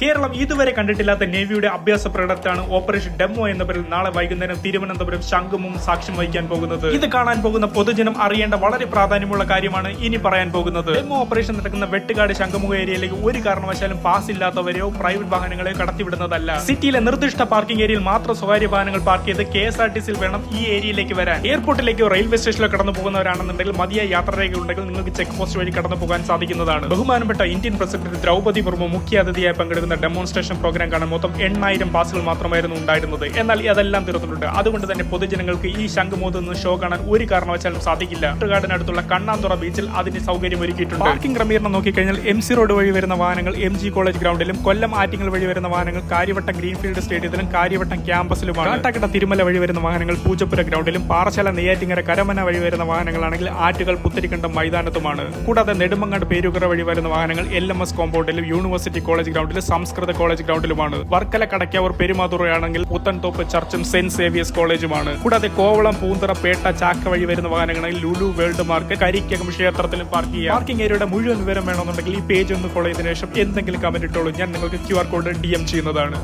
കേരളം ഇതുവരെ കണ്ടിട്ടില്ലാത്ത നേവിയുടെ അഭ്യാസ പ്രകടനത്താണ് ഓപ്പറേഷൻ ഡെമോ എന്ന പേരിൽ നാളെ വൈകുന്നേരം തിരുവനന്തപുരം ശംഖുമും സാക്ഷ്യം വഹിക്കാൻ പോകുന്നത്. ഇത് കാണാൻ പോകുന്ന പൊതുജനം അറിയേണ്ട വളരെ പ്രാധാന്യമുള്ള കാര്യമാണ് ഇനി പറയാൻ പോകുന്നത്. ഡെമോ ഓപ്പറേഷൻ നടക്കുന്ന വെട്ടുകാട് ശംഖുമുഖ ഏരിയയിലേക്ക് ഒരു കാരണവശാലും പാസ് ഇല്ലാത്തവരെയോ പ്രൈവറ്റ് വാഹനങ്ങളെ കടത്തിവിടുന്നതല്ല. സിറ്റിയിലെ നിർദ്ദിഷ്ട പാർക്കിംഗ് ഏരിയയിൽ മാത്രം സ്വകാര്യ വാഹനങ്ങൾ പാർക്ക് ചെയ്ത് കെ എസ് ആർ ടി സിയിൽ വേണം ഈ ഏരിയയിലേക്ക് വരാൻ. എയർപോർട്ടിലേക്കോ റെയിൽവേ സ്റ്റേഷനിലോ കടന്നു പോകുന്നവരാണെന്നുണ്ടെങ്കിൽ മതിയായ യാത്രാരേഖ ഉണ്ടെങ്കിൽ നിങ്ങൾക്ക് ചെക്ക് പോസ്റ്റ് വഴി കടന്നു പോകാൻ സാധിക്കുന്നതാണ്. ബഹുമാനപ്പെട്ട ഇന്ത്യൻ പ്രസിഡന്റ് ദ്രൗപദി മുർമു മുഖ്യ അതിഥിയായി പങ്കെടുക്കുന്ന ഡെമോൺസ്ട്രേഷൻ പ്രോഗ്രാം കാണാൻ മൊത്തം എണ്ണായിരം പാസുകൾ മാത്രമായിരുന്നു ഉണ്ടായിരുന്നത്. എന്നാൽ അതെല്ലാം തീർന്നിട്ടുണ്ട്. അതുകൊണ്ട് തന്നെ പൊതുജനങ്ങൾക്ക് ഈ ശംഖുമൂത്ത് നിന്ന് ഷോ കാണാൻ ഒരു കാരണവശാലും സാധിക്കില്ല. കാട്ടിനടുത്തുള്ള കണ്ണാന്തുറ ബീച്ചിൽ അതിന് സൗകര്യം ഒരുക്കിയിട്ടുണ്ട്. പാർക്കിംഗ് ക്രമീകരണം നോക്കിക്കഴിഞ്ഞാൽ എം സി റോഡ് വഴി വരുന്ന വാഹനങ്ങൾ എം ജി കോളേജ് ഗ്രൗണ്ടിലും കൊല്ലം ആറ്റിങ്ങൽ വഴി വരുന്ന വാഹനങ്ങൾ കാര്യവട്ടം ഗ്രീൻഫീൽഡ് സ്റ്റേഡിയത്തിലും കാര്യവട്ടം ക്യാമ്പസിലുമാണ് കാട്ടാക്കട തിരുമല വഴി വരുന്ന വാഹനങ്ങൾ പൂജപ്പുര ഗ്രൗണ്ടിലും പാറശാല നെയ്യാറ്റിങ്ങര കരമന വഴി വരുന്ന വാഹനങ്ങളാണെങ്കിൽ ആറ്റുകൾ പുത്തരിക്കണ്ടം മൈതാനത്തുമാണ്. കൂടാതെ നെടുമങ്ങാട് പേരുകര വഴി വരുന്ന വാഹനങ്ങൾ എൽ എം എസ് കോമ്പൗണ്ടിലും യൂണിവേഴ്സിറ്റി കോളേജ് ഗ്രൗണ്ടിലും സംസ്കൃത കോളേജ് ഗ്രൗണ്ടിലുമാണ്. വർക്കല കടക്കാവൂർ പെരുമാതുറയാണെങ്കിൽ പുത്തൻതോപ്പ് ചർച്ചും സെന്റ് സേവിയേഴ്സ് കോളേജുമാണ്. കൂടാതെ കോവളം പൂന്തറ പേട്ട ചാക്ക വഴി വരുന്ന വാഹനങ്ങളിൽ ലുലു വേൾഡ് മാർക്ക് കരിക്കകം ക്ഷേത്രത്തിലും പാർക്ക് ചെയ്യാം. പാർക്കിംഗ് ഏരിയയുടെ മുഴുവൻ വിവരം വേണമെന്നുണ്ടെങ്കിൽ ഈ പേജ് ഒന്ന് ഫോളോ ചെയ്തതിനു ശേഷം എന്തെങ്കിലും കമന്റ് ഇട്ടോളൂ. ഞാൻ നിങ്ങൾക്ക് Q R code D M ചെയ്യുന്നതാണ്.